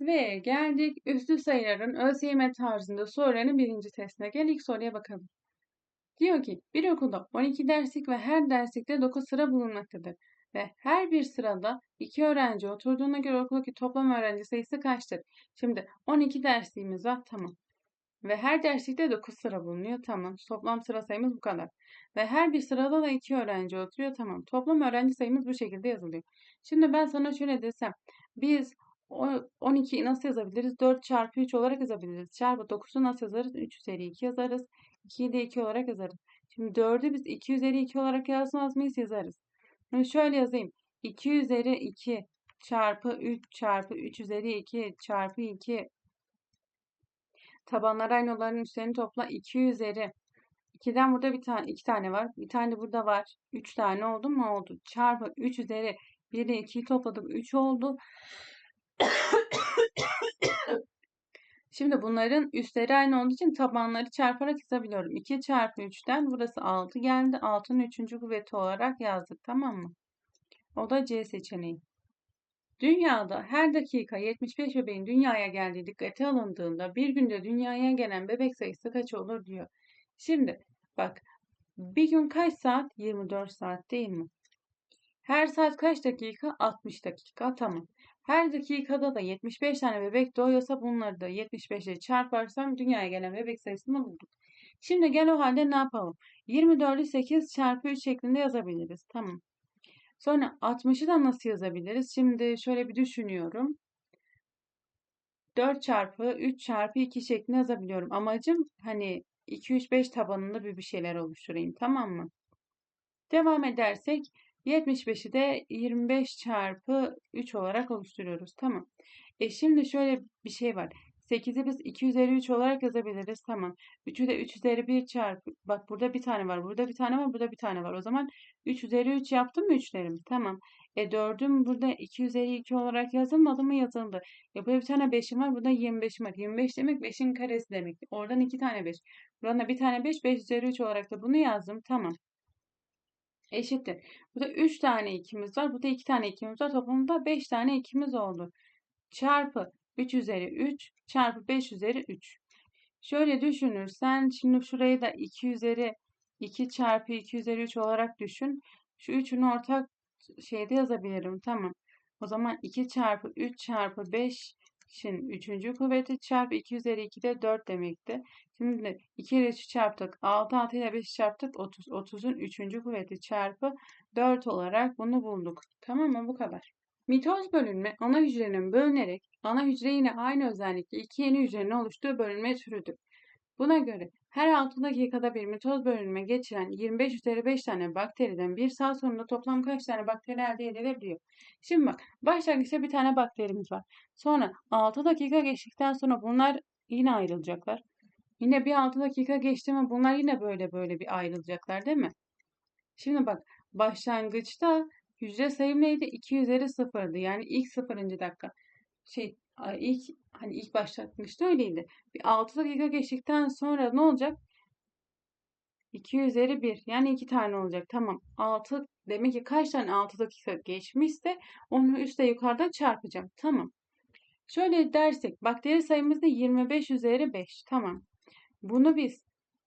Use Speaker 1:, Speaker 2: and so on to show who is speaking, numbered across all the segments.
Speaker 1: Ve geldik üslü sayıların ÖSYM tarzında sorularının birinci testine. Gel ilk soruya bakalım. Diyor ki bir okulda 12 derslik ve her derslikte 9 sıra bulunmaktadır. Ve her bir sırada 2 öğrenci oturduğuna göre okuldaki toplam öğrenci sayısı kaçtır? Şimdi 12 dersliğimiz var tamam. Ve her derslikte 9 sıra bulunuyor tamam. Toplam sıra sayımız bu kadar. Ve her bir sırada da 2 öğrenci oturuyor tamam. Toplam öğrenci sayımız bu şekilde yazılıyor. Şimdi ben sana şöyle desem. Biz 12'yi nasıl yazabiliriz? 4 çarpı 3 olarak yazabiliriz. Çarpı 9'u nasıl yazarız? 3 üzeri 2 yazarız. 2'yi de 2 olarak yazarız. Şimdi 4'ü biz 2 üzeri 2 olarak yazmaz mıyız? Yazarız. Şimdi şöyle yazayım. 2 üzeri 2 çarpı 3 çarpı 3 üzeri 2 çarpı 2 tabanlar aynı olanların üstlerini topla 2 üzeri 2'den burada bir tane 2 tane var. Bir tane de burada var. 3 tane oldu mu? Oldu. Çarpı 3 üzeri 1 ile 2'yi topladık. 3 oldu. Şimdi bunların üstleri aynı olduğu için tabanları çarparak yazabiliyorum. 2 çarpı 3'ten burası 6 geldi. 6'nın 3. kuvveti olarak yazdık. Tamam mı? O da C seçeneği. Dünyada her dakika 75 bebeğin dünyaya geldiği dikkate alındığında bir günde dünyaya gelen bebek sayısı kaç olur diyor. Şimdi bak bir gün kaç saat? 24 saat değil mi? Her saat kaç dakika? 60 dakika. Tamam. Her dakikada da 75 tane bebek doğuyorsa bunları da 75 ile çarparsam dünyaya gelen bebek sayısını bulduk. Şimdi gel o halde ne yapalım? 24'ü 8 çarpı 3 şeklinde yazabiliriz. Tamam. Sonra 60'ı da nasıl yazabiliriz? Şimdi şöyle bir düşünüyorum. 4 çarpı 3 çarpı 2 şeklinde yazabiliyorum. Amacım hani 2, 3, 5 tabanında bir bir şeyler oluşturayım. Tamam mı? Devam edersek 75'i de 25 çarpı 3 olarak oluşturuyoruz. Tamam. E şimdi şöyle bir şey var. 8'i biz 2 üzeri 3 olarak yazabiliriz. Tamam. 3'ü de 3 üzeri 1 çarpı. Bak burada bir tane var. Burada bir tane var. Burada bir tane var. O zaman 3 üzeri 3 yaptım mı 3'lerim? Tamam. E 4'üm burada 2 üzeri 2 olarak yazılmadı mı? Yazıldı. E burada bir tane 5'im var. Burada 25'im var. 25 demek 5'in karesi demek. Oradan 2 tane 5. Buradan da bir tane 5. 5 üzeri 3 olarak da bunu yazdım. Tamam eşittir. Burada 3 tane ikimiz var. Burada 2 tane ikimiz var. Toplamda 5 tane ikimiz oldu. Çarpı 3 üzeri 3 çarpı 5 üzeri 3. Şöyle düşünürsen şimdi şurayı da 2 üzeri 2 çarpı 2 üzeri 3 olarak düşün. Şu 3'ün ortak şeyde yazabilirim. Tamam. O zaman 2 çarpı 3 çarpı 5 Şimdi 3. kuvveti çarpı 2 üzeri 2 de 4 demekti. Şimdi 2 ile 3'ü çarptık. 6, 6 ile 5'i çarptık. 30. 30'un 3. kuvveti çarpı 4 olarak bunu bulduk. Tamam mı? Bu kadar. Mitoz bölünme ana hücrenin bölünerek ana hücre yine aynı özellikle iki yeni hücrenin oluştuğu bölünme türüdür. Buna göre her 6 dakikada bir mitoz bölünme geçiren 25 üzeri 5 tane bakteriden bir saat sonunda toplam kaç tane bakteri elde edilir diyor. Şimdi bak başlangıçta bir tane bakterimiz var. Sonra 6 dakika geçtikten sonra bunlar yine ayrılacaklar. Yine bir 6 dakika geçti mi bunlar yine böyle böyle bir ayrılacaklar değil mi? Şimdi bak başlangıçta hücre sayım neydi? 2 üzeri 0'dı. Yani ilk 0. dakika. Şey ilk hani ilk başlangıçta öyleydi. Bir 6 dakika geçtikten sonra ne olacak? 2 üzeri 1. Yani 2 tane olacak. Tamam. 6 demek ki kaç tane 6 dakika geçmişse onu üstte yukarıda çarpacağım. Tamam. Şöyle dersek bakteri sayımız da 25 üzeri 5. Tamam. Bunu biz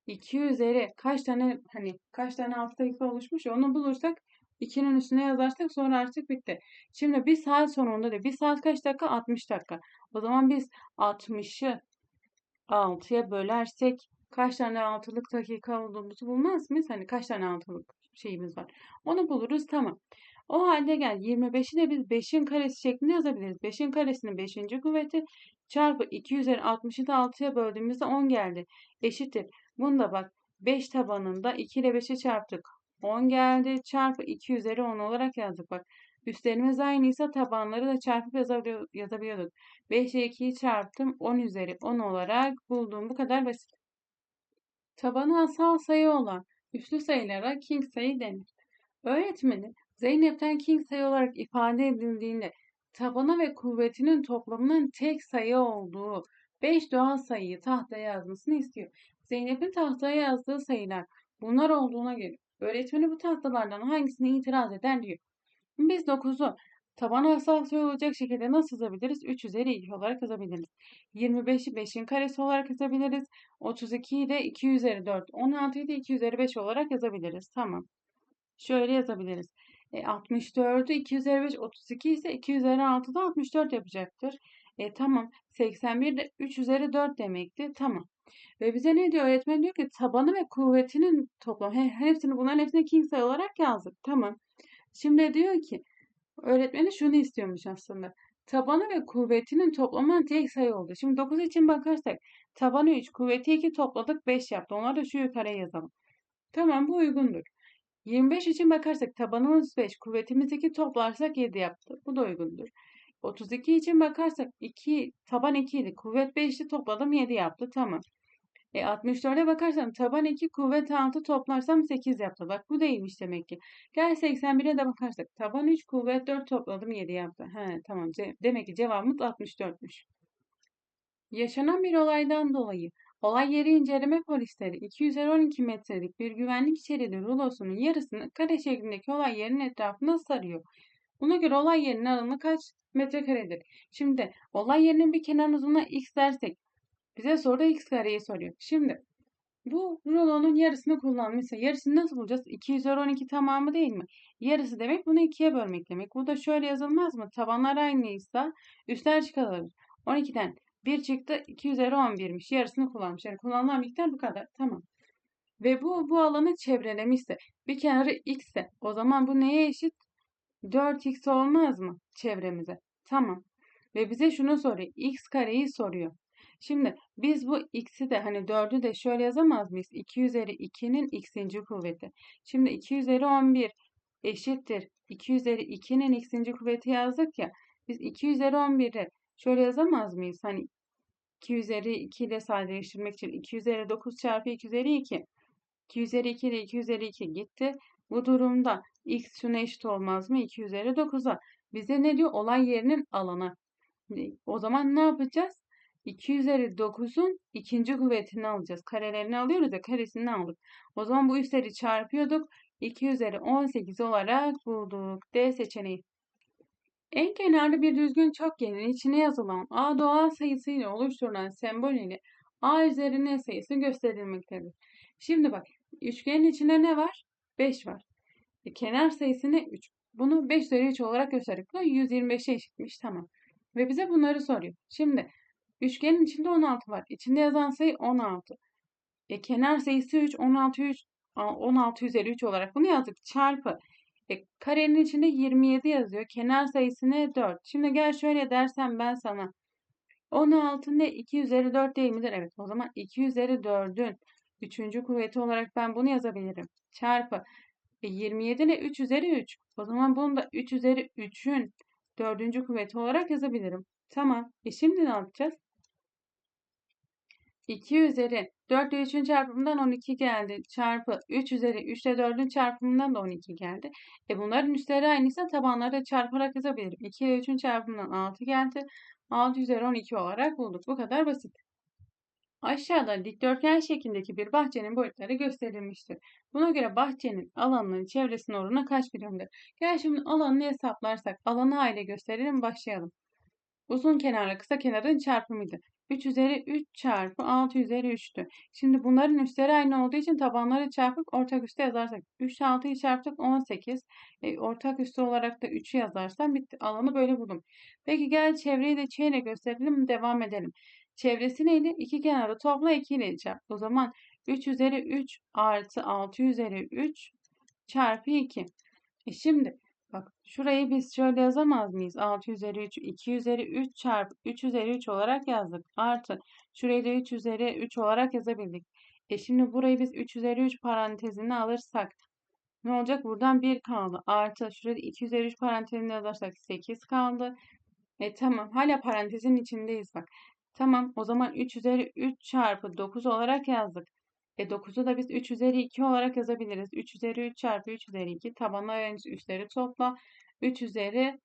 Speaker 1: 2 üzeri kaç tane hani kaç tane 6 dakika oluşmuş onu bulursak 2'nin üstüne yazarsak sonra artık bitti. Şimdi bir saat sonunda da bir saat kaç dakika? 60 dakika. O zaman biz 60'ı 6'ya bölersek kaç tane altılık dakika olduğumuzu bulmaz mıyız? Hani kaç tane altılık şeyimiz var. Onu buluruz tamam. O halde gel 25'i de biz 5'in karesi şeklinde yazabiliriz. 5'in karesinin 5. kuvveti çarpı 2 üzeri 60'ı da 6'ya böldüğümüzde 10 geldi. Eşittir. Bunu da bak 5 tabanında 2 ile 5'i çarptık. 10 geldi. Çarpı 2 üzeri 10 olarak yazdık. Bak üstlerimiz aynıysa tabanları da çarpıp yazabiliyorduk. 5 ile 2'yi çarptım. 10 üzeri 10 olarak bulduğum bu kadar basit. Tabanı asal sayı olan üslü sayılara king sayı denir. Öğretmeni Zeynep'ten king sayı olarak ifade edildiğinde tabanı ve kuvvetinin toplamının tek sayı olduğu 5 doğal sayıyı tahtaya yazmasını istiyor. Zeynep'in tahtaya yazdığı sayılar bunlar olduğuna göre öğretmeni bu tahtalardan hangisine itiraz eder diyor. Biz 9'u Tabanı asal sayı olacak şekilde nasıl yazabiliriz? 3 üzeri 2 olarak yazabiliriz. 25'i 5'in karesi olarak yazabiliriz. 32'yi de 2 üzeri 4, 16'yı da 2 üzeri 5 olarak yazabiliriz. Tamam. Şöyle yazabiliriz. E, 64'ü 2 üzeri 5, 32 ise 2 üzeri 6 da 64 yapacaktır. E, tamam. 81 de 3 üzeri 4 demekti. Tamam. Ve bize ne diyor? Öğretmen diyor ki tabanı ve kuvvetinin toplamı. He, hepsini bunların hepsini king sayı olarak yazdık. Tamam. Şimdi diyor ki öğretmeni şunu istiyormuş aslında. Tabanı ve kuvvetinin toplamı tek sayı oldu. Şimdi 9 için bakarsak tabanı 3, kuvveti 2 topladık 5 yaptı. Onları da şu yukarıya yazalım. Tamam bu uygundur. 25 için bakarsak tabanımız 5, kuvvetimiz 2 toplarsak 7 yaptı. Bu da uygundur. 32 için bakarsak 2, taban 2 idi. Kuvvet 5'ti topladım 7 yaptı. Tamam. E 64'e bakarsam taban 2 kuvvet 6 toplarsam 8 yaptı. Bak bu değilmiş demek ki. Gel 81'e de bakarsak taban 3 kuvvet 4 topladım 7 yaptı. He tamam. Demek ki cevabımız 64'müş. Yaşanan bir olaydan dolayı olay yeri inceleme polisleri 212 metrelik bir güvenlik şeridi rulosunun yarısını kare şeklindeki olay yerinin etrafına sarıyor. Buna göre olay yerinin alanı kaç metrekaredir? Şimdi olay yerinin bir kenar uzunluğuna x dersek bize soruda x kareyi soruyor. Şimdi bu rulonun yarısını kullanmışsa yarısını nasıl bulacağız? 2 üzeri 12 tamamı değil mi? Yarısı demek bunu ikiye bölmek demek. Bu da şöyle yazılmaz mı? Tabanlar aynıysa üstler çıkarılır. 12'den 1 çıktı 2 üzeri 11'miş. Yarısını kullanmış. Yani kullanılan miktar bu kadar. Tamam. Ve bu bu alanı çevrelemişse bir kenarı x ise o zaman bu neye eşit? 4x olmaz mı çevremize? Tamam. Ve bize şunu soruyor. x kareyi soruyor. Şimdi biz bu x'i de hani 4'ü de şöyle yazamaz mıyız? 2 üzeri 2'nin x'inci kuvveti. Şimdi 2 üzeri 11 eşittir. 2 üzeri 2'nin x'inci kuvveti yazdık ya. Biz 2 üzeri 11'i şöyle yazamaz mıyız? Hani 2 üzeri 2 ile sadeleştirmek için 2 üzeri 9 çarpı 2 üzeri 2. 2 üzeri 2 ile 2 üzeri 2 gitti. Bu durumda x şuna eşit olmaz mı? 2 üzeri 9'a. Bize ne diyor? Olay yerinin alanı. O zaman ne yapacağız? 2 üzeri 9'un ikinci kuvvetini alacağız. Karelerini alıyoruz ya karesini aldık. O zaman bu üstleri çarpıyorduk. 2 üzeri 18 olarak bulduk. D seçeneği. En kenarlı bir düzgün çokgenin içine yazılan A doğal sayısıyla oluşturulan sembol ile A üzeri N sayısı gösterilmektedir. Şimdi bak üçgenin içinde ne var? 5 var. E, kenar sayısı ne? 3. Bunu 5 üzeri 3 olarak gösterdik. Bu 125'e eşitmiş. Tamam. Ve bize bunları soruyor. Şimdi üçgenin içinde 16 var. İçinde yazan sayı 16. E, kenar sayısı 3. 16, 3, 16 üzeri 3 olarak bunu yazdık. Çarpı. E, karenin içinde 27 yazıyor. Kenar sayısı ne? 4. Şimdi gel şöyle dersem ben sana. 16 ne? 2 üzeri 4 değil midir? Evet. O zaman 2 üzeri 4'ün 3. kuvveti olarak ben bunu yazabilirim. Çarpı. E, 27 ne? 3 üzeri 3. O zaman bunu da 3 üzeri 3'ün 4. kuvveti olarak yazabilirim. Tamam. E şimdi ne yapacağız? 2 üzeri 4 ile 3'ün çarpımından 12 geldi. Çarpı 3 üzeri 3 ile 4'ün çarpımından da 12 geldi. E bunların üstleri aynıysa tabanları da çarparak yazabilirim. 2 ile 3'ün çarpımından 6 geldi. 6 üzeri 12 olarak bulduk. Bu kadar basit. Aşağıda dikdörtgen şeklindeki bir bahçenin boyutları gösterilmiştir. Buna göre bahçenin alanının çevresinin oranı kaç birimdir? Gel şimdi alanını hesaplarsak alanı aile gösterelim başlayalım. Uzun kenarla kısa kenarın çarpımıydı. 3 üzeri 3 çarpı 6 üzeri 3'tü. Şimdi bunların üstleri aynı olduğu için tabanları çarpıp ortak üste yazarsak 3 6'yı çarptık 18. E, ortak üstü olarak da 3'ü yazarsam bitti. Alanı böyle buldum. Peki gel çevreyi de ç ile gösterelim devam edelim. Çevresi neydi? İki kenarı topla 2 ile çarp. O zaman 3 üzeri 3 artı 6 üzeri 3 çarpı 2. E şimdi şurayı biz şöyle yazamaz mıyız? 6 üzeri 3, 2 üzeri 3 çarpı 3 üzeri 3 olarak yazdık. Artı şurayı da 3 üzeri 3 olarak yazabildik. E şimdi burayı biz 3 üzeri 3 parantezine alırsak ne olacak? Buradan 1 kaldı. Artı şurada 2 üzeri 3 parantezine alırsak 8 kaldı. E tamam hala parantezin içindeyiz bak. Tamam o zaman 3 üzeri 3 çarpı 9 olarak yazdık. E 9'u da biz 3 üzeri 2 olarak yazabiliriz. 3 üzeri 3 çarpı 3 üzeri 2. Tabanla öğrenci 3'leri topla. 3 üzeri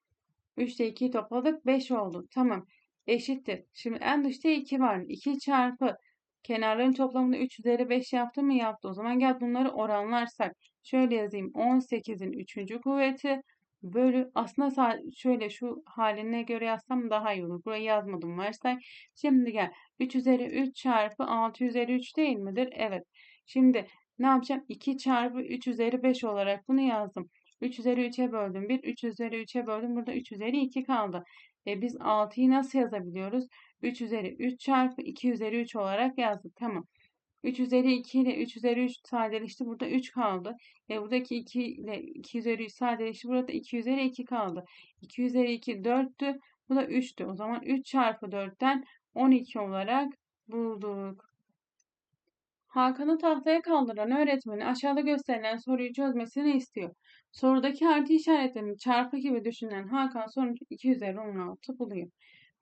Speaker 1: 3 ile 2'yi topladık. 5 oldu. Tamam. Eşittir. Şimdi en dışta 2 var. 2 çarpı kenarların toplamını 3 üzeri 5 yaptı mı? Yaptı. O zaman gel bunları oranlarsak. Şöyle yazayım. 18'in 3. kuvveti bölü aslında şöyle şu haline göre yazsam daha iyi olur. Burayı yazmadım varsay. Şimdi gel 3 üzeri 3 çarpı 6 üzeri 3 değil midir? Evet. Şimdi ne yapacağım? 2 çarpı 3 üzeri 5 olarak bunu yazdım. 3 üzeri 3'e böldüm. 1 3 üzeri 3'e böldüm. Burada 3 üzeri 2 kaldı. E biz 6'yı nasıl yazabiliyoruz? 3 üzeri 3 çarpı 2 üzeri 3 olarak yazdık. Tamam. 3 üzeri 2 ile 3 üzeri 3 sadeleşti. Burada 3 kaldı. E buradaki 2 ile 2 üzeri 3 sadeleşti. Burada 2 üzeri 2 kaldı. 2 üzeri 2 4'tü. Bu da 3'tü. O zaman 3 çarpı 4'ten 12 olarak bulduk. Hakan'ı tahtaya kaldıran öğretmeni aşağıda gösterilen soruyu çözmesini istiyor. Sorudaki artı işaretlerini çarpı gibi düşünen Hakan sonuç 2 üzeri 16 buluyor.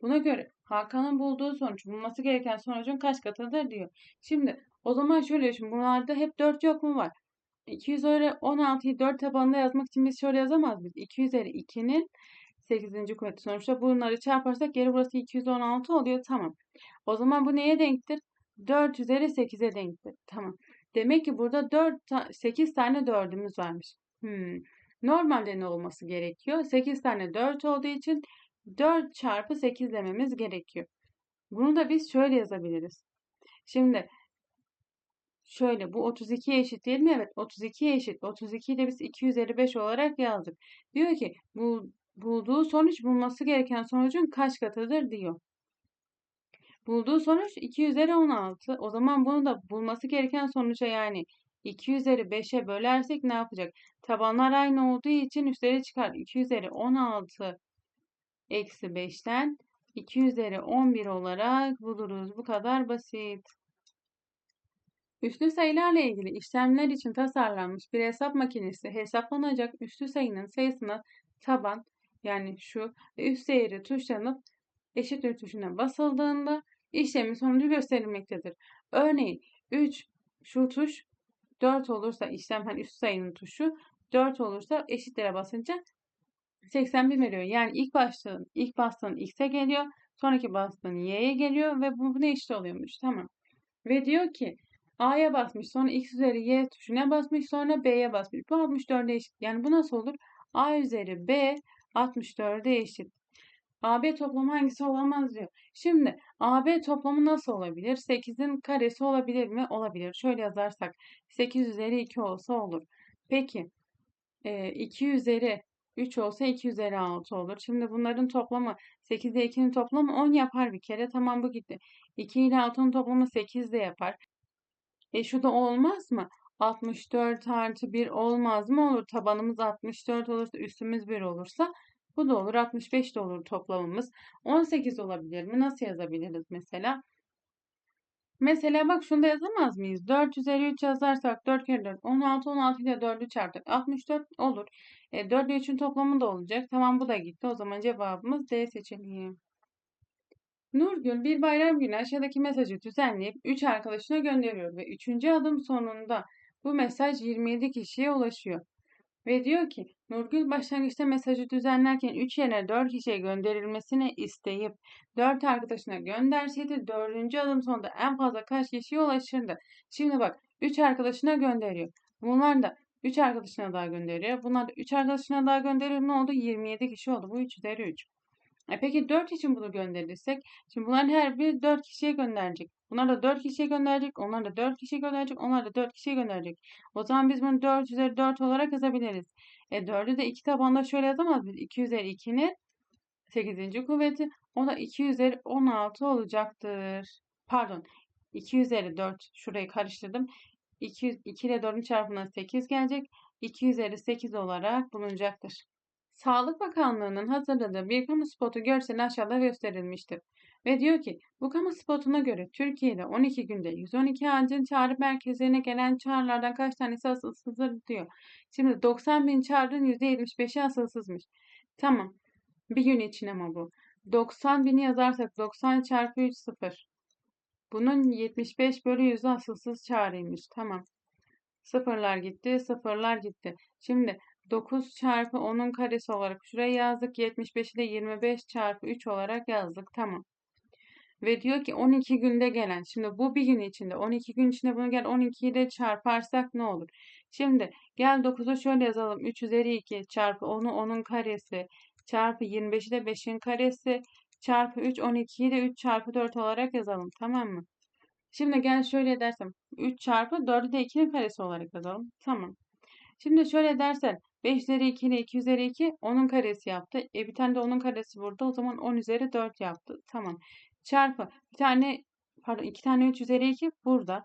Speaker 1: Buna göre Hakan'ın bulduğu sonuç bulması gereken sonucun kaç katıdır diyor. Şimdi o zaman şöyle düşün. Bunlarda hep 4 yok mu var? 2 üzeri 16'yı 4 tabanında yazmak için biz şöyle yazamaz mıyız? 2 üzeri 2'nin 8. kuvveti. Sonuçta bunları çarparsak geri burası 216 oluyor. Tamam. O zaman bu neye denktir? 4 üzeri 8'e denktir. Tamam. Demek ki burada 4 8 tane 4'ümüz varmış. Hmm. Normalde ne olması gerekiyor? 8 tane 4 olduğu için 4 çarpı 8 dememiz gerekiyor. Bunu da biz şöyle yazabiliriz. Şimdi şöyle bu 32 eşit değil mi? Evet 32 eşit. 32'yi de biz 255 olarak yazdık. Diyor ki bu bulduğu sonuç bulması gereken sonucun kaç katıdır diyor. Bulduğu sonuç 2 üzeri 16. O zaman bunu da bulması gereken sonuca yani 2 üzeri 5'e bölersek ne yapacak? Tabanlar aynı olduğu için üstleri çıkar. 2 üzeri 16 eksi 5'ten 2 üzeri 11 olarak buluruz. Bu kadar basit. Üslü sayılarla ilgili işlemler için tasarlanmış bir hesap makinesi hesaplanacak üslü sayının sayısına taban yani şu ve üst değeri tuşlanıp eşittir tuşuna basıldığında işlemin sonucu gösterilmektedir. Örneğin 3 şu tuş 4 olursa işlem hani üst sayının tuşu 4 olursa eşitlere basınca 81 veriyor. Yani ilk bastığın, ilk bastığın x'e geliyor. Sonraki bastığın y'ye geliyor ve bu ne eşit oluyormuş. Tamam. Ve diyor ki A'ya basmış sonra x üzeri y tuşuna basmış sonra B'ye basmış. Bu 64'e eşit. Yani bu nasıl olur? A üzeri B 64'e eşit. AB toplamı hangisi olamaz diyor. Şimdi AB toplamı nasıl olabilir? 8'in karesi olabilir mi? Olabilir. Şöyle yazarsak 8 üzeri 2 olsa olur. Peki 2 üzeri 3 olsa 2 üzeri 6 olur. Şimdi bunların toplamı 8 ile 2'nin toplamı 10 yapar bir kere. Tamam bu gitti. 2 ile 6'nın toplamı 8 de yapar. E şu da olmaz mı? 64 artı 1 olmaz mı? Olur. Tabanımız 64 olursa üstümüz 1 olursa bu da olur. 65 de olur toplamımız. 18 olabilir mi? Nasıl yazabiliriz mesela? Mesela bak şunu da yazamaz mıyız? 4 üzeri 3 yazarsak 4 kere 4 16 16 ile 4'ü çarptık. 64 olur. E, 4 ile 3'ün toplamı da olacak. Tamam bu da gitti. O zaman cevabımız D seçeneği. Nurgül bir bayram günü aşağıdaki mesajı düzenleyip 3 arkadaşına gönderiyor ve 3. adım sonunda bu mesaj 27 kişiye ulaşıyor. Ve diyor ki Nurgül başlangıçta mesajı düzenlerken 3 yerine 4 kişiye gönderilmesini isteyip 4 arkadaşına gönderseydi 4. adım sonunda en fazla kaç kişiye ulaşırdı? Şimdi bak 3 arkadaşına gönderiyor. Bunlar da 3 arkadaşına daha gönderiyor. Bunlar da 3 arkadaşına daha gönderiyor. Ne oldu? 27 kişi oldu. Bu 3 üzeri 3. E peki 4 için bunu gönderirsek, şimdi bunların her biri 4 kişiye gönderecek. Bunlar da 4 kişiye gönderecek, onlar da 4 kişiye gönderecek, onlar da 4 kişiye gönderecek. O zaman biz bunu 4 üzeri 4 olarak yazabiliriz. E 4'ü de 2 tabanda şöyle yazamaz biz. 2 üzeri 2'nin 8. kuvveti. O da 2 üzeri 16 olacaktır. Pardon. 2 üzeri 4. Şurayı karıştırdım. 2, 2 ile 4'ün çarpımından 8 gelecek. 2 üzeri 8 olarak bulunacaktır. Sağlık Bakanlığı'nın hazırladığı bir kamu spotu görseli aşağıda gösterilmiştir. Ve diyor ki bu kamu spotuna göre Türkiye'de 12 günde 112 acil çağrı merkezlerine gelen çağrılardan kaç tanesi asılsızdır diyor. Şimdi 90 bin çağrının %75'i asılsızmış. Tamam. Bir gün için ama bu. 90 bini yazarsak 90 çarpı 3 0. Bunun 75 bölü 100'ü asılsız çağrıymış. Tamam. Sıfırlar gitti, sıfırlar gitti. Şimdi 9 çarpı 10'un karesi olarak şuraya yazdık. 75'i de 25 çarpı 3 olarak yazdık. Tamam. Ve diyor ki 12 günde gelen. Şimdi bu bir gün içinde. 12 gün içinde bunu gel 12'yi de çarparsak ne olur? Şimdi gel 9'u şöyle yazalım. 3 üzeri 2 çarpı 10'u 10'un karesi çarpı 25'i de 5'in karesi çarpı 3 12'yi de 3 çarpı 4 olarak yazalım. Tamam mı? Şimdi gel şöyle dersem 3 çarpı 4'ü de 2'nin karesi olarak yazalım. Tamam. Şimdi şöyle dersen 5 üzeri 2 ile 2 üzeri 2 10'un karesi yaptı. E bir tane de 10'un karesi burada. O zaman 10 üzeri 4 yaptı. Tamam. Çarpı bir tane pardon 2 tane 3 üzeri 2 burada.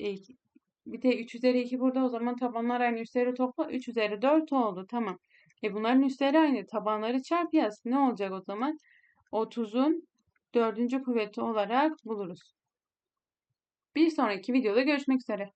Speaker 1: E, bir de 3 üzeri 2 burada. O zaman tabanlar aynı üstleri topla. 3 üzeri 4 oldu. Tamam. E bunların üstleri aynı. Tabanları çarp yaz. Ne olacak o zaman? 30'un dördüncü kuvveti olarak buluruz. Bir sonraki videoda görüşmek üzere.